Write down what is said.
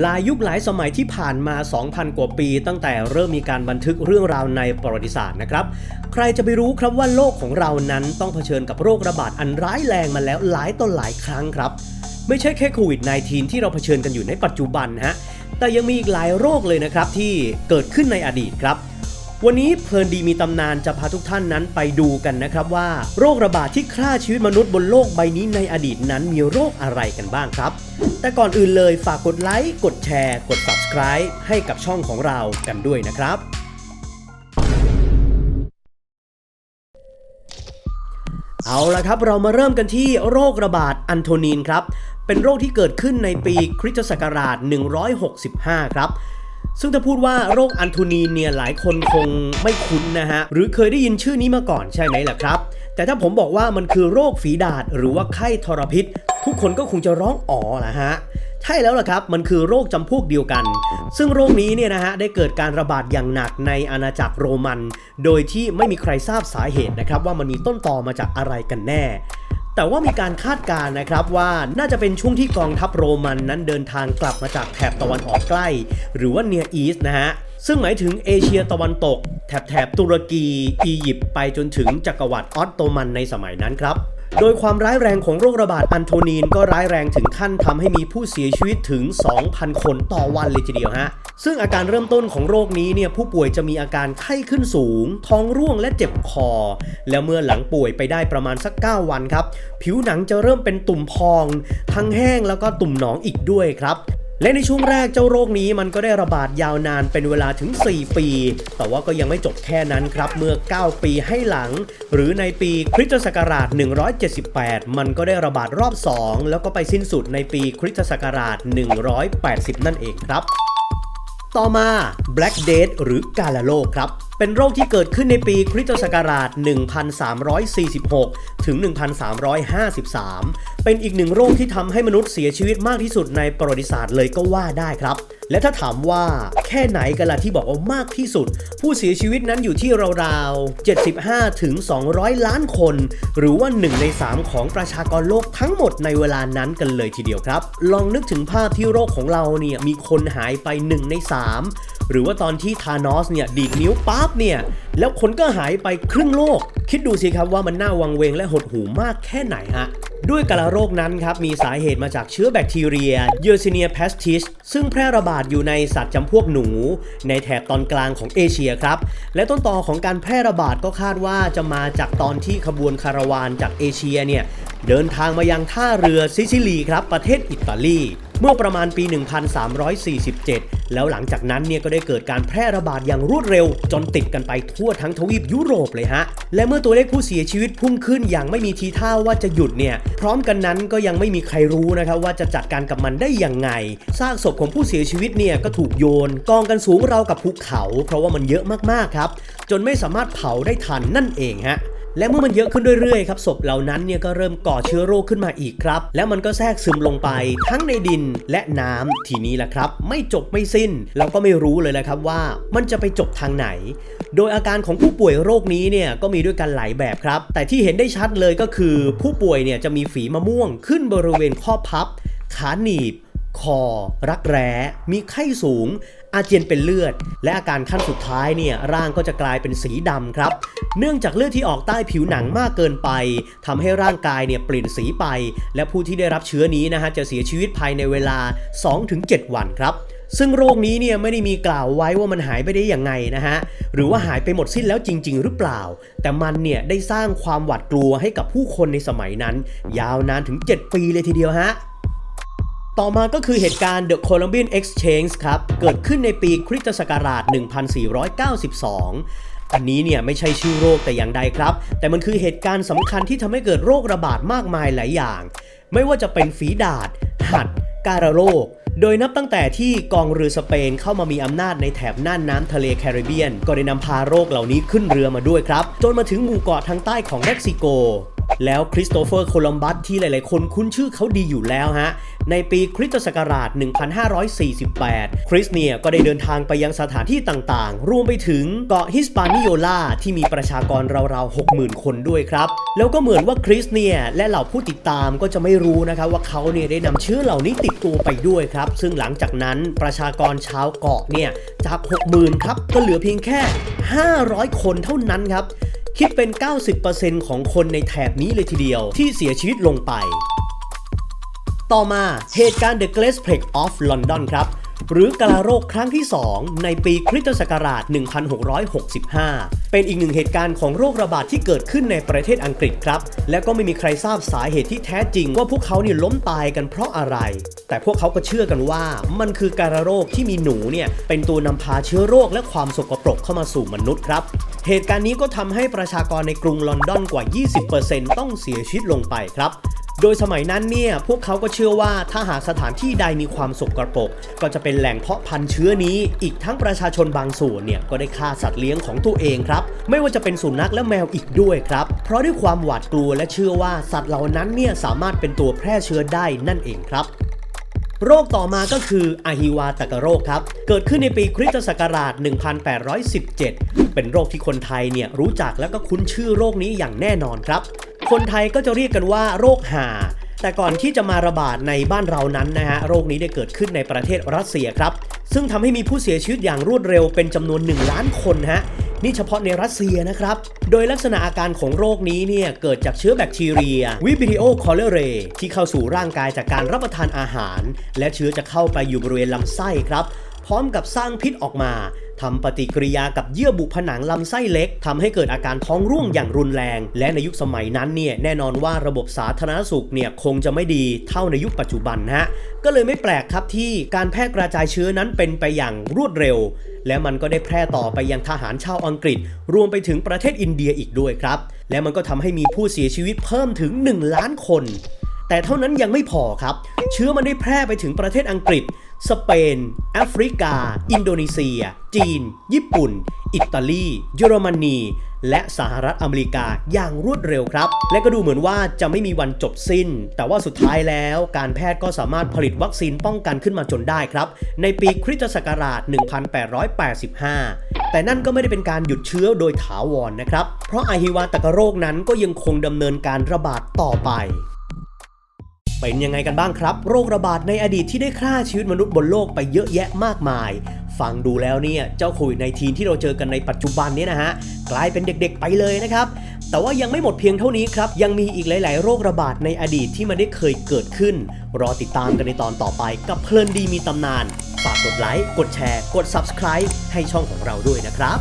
หลายยุคหลายสมัยที่ผ่านมา 2,000 กว่าปี ตั้งแต่เริ่มมีการบันทึกเรื่องราวในประวัติศาสตร์นะครับ ใครจะไปรู้ครับว่าโลกของเรานั้นต้องเผชิญกับโรคระบาดอันร้ายแรงมาแล้วหลายต่อหลายครั้งครับ ไม่ใช่แค่โควิด -19 ที่เราเผชิญกันอยู่ในปัจจุบันฮะ แต่ยังมีอีกหลายโรคเลยนะครับที่เกิดขึ้นในอดีตครับ วันนี้เพลินดีมีตำนานจะพาทุกท่านนั้นไปดูกันนะครับว่า โรคระบาดที่ฆ่าชีวิตมนุษย์บนโลกใบนี้ในอดีตนั้นมีโรคอะไรกันบ้างครับ แต่ก่อนอื่นเลยฝากกดไลค์กดแชร์ กด subscribe ให้กับช่องของเรากันด้วยนะครับเอาละครับ เรามาเริ่มกันที่โรคระบาดอันโทนีนครับ เป็นโรคที่เกิดขึ้นในปีคริสตศักราช 165 ครับ ซึ่งถ้าพูดว่าโรคอันโทนีเนี่ยหลายคนคงไม่คุ้นนะฮะ หรือเคยได้ยินชื่อนี้มาก่อนใช่ไหมล่ะครับ แต่ถ้าผมบอกว่ามันคือโรคฝีดาษหรือว่าไข้ทรพิษ ทุกคนก็คงจะร้องอ๋อละฮะใช่แล้วล่ะครับ มันคือโรคจำพวกเดียวกัน ซึ่งโรคนี้เนี่ยนะฮะ ได้เกิดการระบาดอย่างหนักในอาณาจักรโรมัน โดยที่ไม่มีใครทราบสาเหตุนะครับ ว่ามันมีต้นตอมาจากอะไรกันแน่ แต่ว่ามีการคาดการณ์นะครับว่าน่าจะเป็นช่วงที่กองทัพโรมันนั้นเดินทางกลับมาจากแถบตะวันออกใกล้ หรือว่าเนียอีสนะฮะซึ่งหมายถึงเอเชียตะวันตก แถบแถบตุรกี อียิปต์ไปจนถึงจักรวรรดิออตโตมันในสมัยนั้นครับ โดยความร้ายแรงของโรคระบาดอันโทนีนก็ร้ายแรงถึงขั้นทำให้มีผู้เสียชีวิตถึง 2,000 คนต่อวันเลยทีเดียวฮะ ซึ่งอาการเริ่มต้นของโรคนี้เนี่ยผู้ป่วยจะมีอาการไข้ขึ้นสูง ท้องร่วงและเจ็บคอ แล้วเมื่อหลังป่วยไปได้ประมาณสัก 9 วันครับ ผิวหนังจะเริ่มเป็นตุ่มพอง ทั้งแห้งแล้วก็ตุ่มหนองอีกด้วยครับ และในช่วงแรกเจ้าโรคนี้มันก็ได้ระบาดยาวนานเป็นเวลาถึง 4 ปี แต่ว่าก็ยังไม่จบแค่นั้นครับ เมื่อ 9 ปีให้หลัง หรือในปีคริสตศักราช 178 มันก็ได้ระบาดรอบ 2 แล้วก็ไปสิ้นสุดในปีคริสตศักราช 180 นั่นเองครับ ต่อมา Black Death หรือกาลาโลครับ เป็นโรคที่เกิดขึ้นในปีคริสตศักราช 1346 ถึง 1353 เป็นอีกหนึ่งโรคที่ทำให้มนุษย์เสียชีวิตมากที่สุดในประวัติศาสตร์เลยก็ว่าได้ครับ และถ้าถามว่าแค่ไหนกันล่ะที่บอกว่ามากที่สุด ผู้เสียชีวิตนั้นอยู่ที่ราวๆ 75 ถึง 200 ล้านคน หรือว่า 1 ใน 3 ของประชากรโลกทั้งหมดในเวลานั้นกันเลยทีเดียวครับ ลองนึกถึงภาพที่โรคของเราเนี่ยมีคนหายไป 1 ใน 3 หรือว่าตอนที่ธานอสเนี่ยดีดนิ้วปั๊บเนี่ย แล้วคนก็หายไปครึ่งโลก คิดดูสิครับว่ามันน่าวังเวงและหดหูมากแค่ไหนฮะ ด้วยกาลาโรคนั้นครับ มีสาเหตุมาจากเชื้อแบคทีเรีย Yersinia pestis ซึ่งแพร่ระบาดอยู่ในสัตว์จำพวกหนู ในแถบตอนกลางของเอเชียครับ และต้นตอของการแพร่ระบาดก็คาดว่าจะมาจากตอนที่ขบวนคาราวานจากเอเชียเนี่ยเดินทางมายังท่าเรือซิซิลีครับประเทศอิตาลี เมื่อประมาณปี 1347 แล้วหลังจากนั้นเนี่ยก็ได้เกิดการแพร่ระบาดอย่างรวดเร็ว จนติดกันไปทั่วทั้งทวีปยุโรปเลยฮะ และเมื่อตัวเลขผู้เสียชีวิตพุ่งขึ้นอย่างไม่มีทีท่าว่าจะหยุดเนี่ย พร้อมกันนั้นก็ยังไม่มีใครรู้นะครับว่าจะจัดการกับมันได้อย่างไง ซากศพของผู้เสียชีวิตเนี่ยก็ถูกโยนกองกันสูงราวกับภูเขา เพราะว่ามันเยอะมากๆครับ จนไม่สามารถเผาได้ทันนั่นเองฮะ และเมื่อมันเยอะขึ้นเรื่อยๆครับศพเหล่านั้นเนี่ยก็เริ่มก่อเชื้อโรคขึ้นมาอีกครับ แล้วมันก็แทรกซึมลงไปทั้งในดินและน้ำทีนี้แหละครับ ไม่จบไม่สิ้นเราก็ไม่รู้เลยนะครับว่ามันจะไปจบทางไหน โดยอาการของผู้ป่วยโรคนี้เนี่ยก็มีด้วยกันหลายแบบครับ แต่ที่เห็นได้ชัดเลยก็คือ ผู้ป่วยเนี่ยจะมีฝีมะม่วงขึ้นบริเวณข้อพับ ขาหนีบ คอ รักแร้ มีไข้สูง อาเจียนเป็นเลือด และอาการขั้นสุดท้ายเนี่ยร่างก็จะกลายเป็นสีดำครับ เนื่องจากเลือดที่ออกใต้ผิวหนังมากเกินไปทำให้ร่างกายเนี่ยเปลี่ยนสีไป และผู้ที่ได้รับเชื้อนี้นะฮะจะเสียชีวิตภายในเวลา 2-7 วันครับซึ่งโรคนี้เนี่ยไม่ได้มีกล่าวไว้ว่ามันหายไปได้อย่างไงนะฮะ หรือว่าหายไปหมดสิ้นแล้วจริง ๆ หรือเปล่า แต่มันเนี่ยได้สร้างความหวาดกลัวให้กับผู้คนในสมัยนั้น ยาวนานถึง 7 ปีเลยทีเดียวฮะ ต่อมาก็คือเหตุการณ์ The Columbian Exchange ครับ เกิดขึ้นในปีคริสตศักราช 1492 อันนี้เนี่ยไม่ใช่ชื่อโรคแต่อย่างใดครับ แต่มันคือเหตุการณ์สำคัญที่ทำให้เกิดโรคระบาดมากมายหลายอย่าง ไม่ว่าจะเป็นฝีดาษหัด การะโรค โดยนับตั้งแต่ที่กองเรือสเปนเข้ามามีอำนาจในแถบน่านน้ำทะเลแคริบเบียน ก็ได้นำพาโรคเหล่านี้ขึ้นเรือมาด้วยครับ จนมาถึงหมู่เกาะทางใต้ของเม็กซิโก แล้วคริสโตเฟอร์โคลัมบัสที่หลายๆ คนคุ้นชื่อเขาดีอยู่แล้วฮะ ในปีคริสตศักราช 1548 คริสเนี่ยก็ได้เดินทางไปยังสถานที่ต่างๆ รวมไปถึงเกาะฮิสปานิโอลาที่มีประชากรราวๆ 60,000 คนด้วยครับ แล้วก็เหมือนว่าคริสเนี่ยและเหล่าผู้ติดตามก็จะไม่รู้นะครับว่าเขาเนี่ยได้นำเชื้อเหล่านี้ติดตัวไปด้วยครับ ซึ่งหลังจากนั้นประชากรชาวเกาะเนี่ยจาก 60,000 ครับก็เหลือเพียงแค่ 500 คนเท่านั้นครับ คิดเป็น 90%ของคนในแถบนี้เลยทีเดียวที่เสียชีวิตลงไป ต่อมาเหตุการณ์ The Glass Plague of London ครับ หรือกาลาโรคครั้งที่ 2 ในปีคริสตศักราช 1665 เป็นอีกหนึ่งเหตุการณ์ของโรคระบาดที่เกิดขึ้นในประเทศอังกฤษครับ และก็ไม่มีใครทราบสาเหตุที่แท้จริงว่าพวกเขาเนี่ยล้มตายกันเพราะอะไร แต่พวกเขาก็เชื่อกันว่ามันคือการโรคที่มีหนูเนี่ยเป็นตัวนำพาเชื้อโรคและความสกปรกเข้ามาสู่มนุษย์ครับ เหตุการณ์นี้ก็ทำให้ประชากรในกรุงลอนดอนกว่า 20%ต้องเสียชีวิตลงไปครับ โดยสมัยนั้นเนี่ยพวกเขาก็เชื่อว่าถ้าหากสถานที่ใดมีความสกรปรกก็จะเป็นแหล่งเพาะพันธุ์เชื้อนี้ อีกทั้งประชาชนบางส่วนเนี่ยก็ได้ฆ่าสัตว์เลี้ยงของตัวเองครับ ไม่ว่าจะเป็นสุนัขและแมวอีกด้วยครับ เพราะด้วยความหวาดกลัวและเชื่อว่าสัตว์เหล่านั้นเนี่ยสามารถเป็นตัวแพร่เชื้อได้นั่นเองครับโรคต่อมาก็คืออะฮิวาตกโรคครับ เกิดขึ้นในปีคริสตศักราช 1817 เป็นโรคที่คนไทยเนี่ยรู้จักแล้วก็คุ้นชื่อโรคนี้อย่างแน่นอนครับ คนไทยก็จะเรียกกันว่าโรคหาแต่ก่อนที่จะมาระบาดในบ้านเรานั้นนะฮะ โรคนี้ได้เกิดขึ้นในประเทศรัสเซียครับ ซึ่งทำให้มีผู้เสียชีวิตอย่างรวดเร็วเป็นจำนวน 1 ล้านคนฮะ นี่เฉพาะในรัสเซียนะครับ โดยลักษณะอาการของโรคนี้เนี่ย เกิดจากเชื้อแบคทีเรียวิบิโอคอเลเรที่เข้าสู่ร่างกายจากการรับประทานอาหาร และเชื้อจะเข้าไปอยู่บริเวณลำไส้ครับ พร้อมกับสร้างพิษออกมาทำปฏิกิริยากับเยื่อบุผนังลำไส้เล็กทำให้เกิดอาการท้องร่วงอย่างรุนแรง และในยุคสมัยนั้นเนี่ยแน่นอนว่าระบบสาธารณสุขเนี่ยคงจะไม่ดีเท่าในยุคปัจจุบันนะฮะก็เลยไม่แปลกครับที่การแพร่กระจายเชื้อนั้นเป็นไปอย่างรวดเร็ว และมันก็ได้แพร่ต่อไปยังทหารชาวอังกฤษ รวมไปถึงประเทศอินเดียอีกด้วยครับ และมันก็ทำให้มีผู้เสียชีวิตเพิ่มถึง 1 ล้านคน แต่เท่านั้นยังไม่พอครับ เชื้อมันได้แพร่ไปถึงประเทศอังกฤษ สเปน แอฟริกา อินโดนีเซีย จีน ญี่ปุ่น อิตาลี เยอรมนี และสหรัฐอเมริกาอย่างรวดเร็วครับ และก็ดูเหมือนว่าจะไม่มีวันจบสิ้น แต่ว่าสุดท้ายแล้วการแพทย์ก็สามารถผลิตวัคซีนป้องกันขึ้นมาจนได้ครับ ในปีคริสตศักราช 1885 แต่นั่นก็ไม่ได้เป็นการหยุดเชื้อโดยถาวรนะครับ เพราะอะฮิวาตกโรคนั้นก็ยังคงดำเนินการระบาดต่อไป เป็นยังไงกันบ้างครับ โรคระบาดในอดีตที่ได้ฆ่าชีวิตมนุษย์บนโลกไปเยอะแยะมากมาย ฟังดูแล้วเนี่ย เจ้าโควิด -19 ที่เราเจอกันในปัจจุบันนี้นะฮะ กลายเป็นเด็กๆไปเลยนะครับ แต่ว่ายังไม่หมดเพียงเท่านี้ครับ ยังมีอีกหลาย ๆ โรคระบาดในอดีตที่มันได้เคยเกิดขึ้น รอติดตามกันในตอนต่อไปกับเพลินดีมีตำนานฝากกดไลค์กดแชร์ กด Subscribe ให้ช่องของเราด้วยนะครับ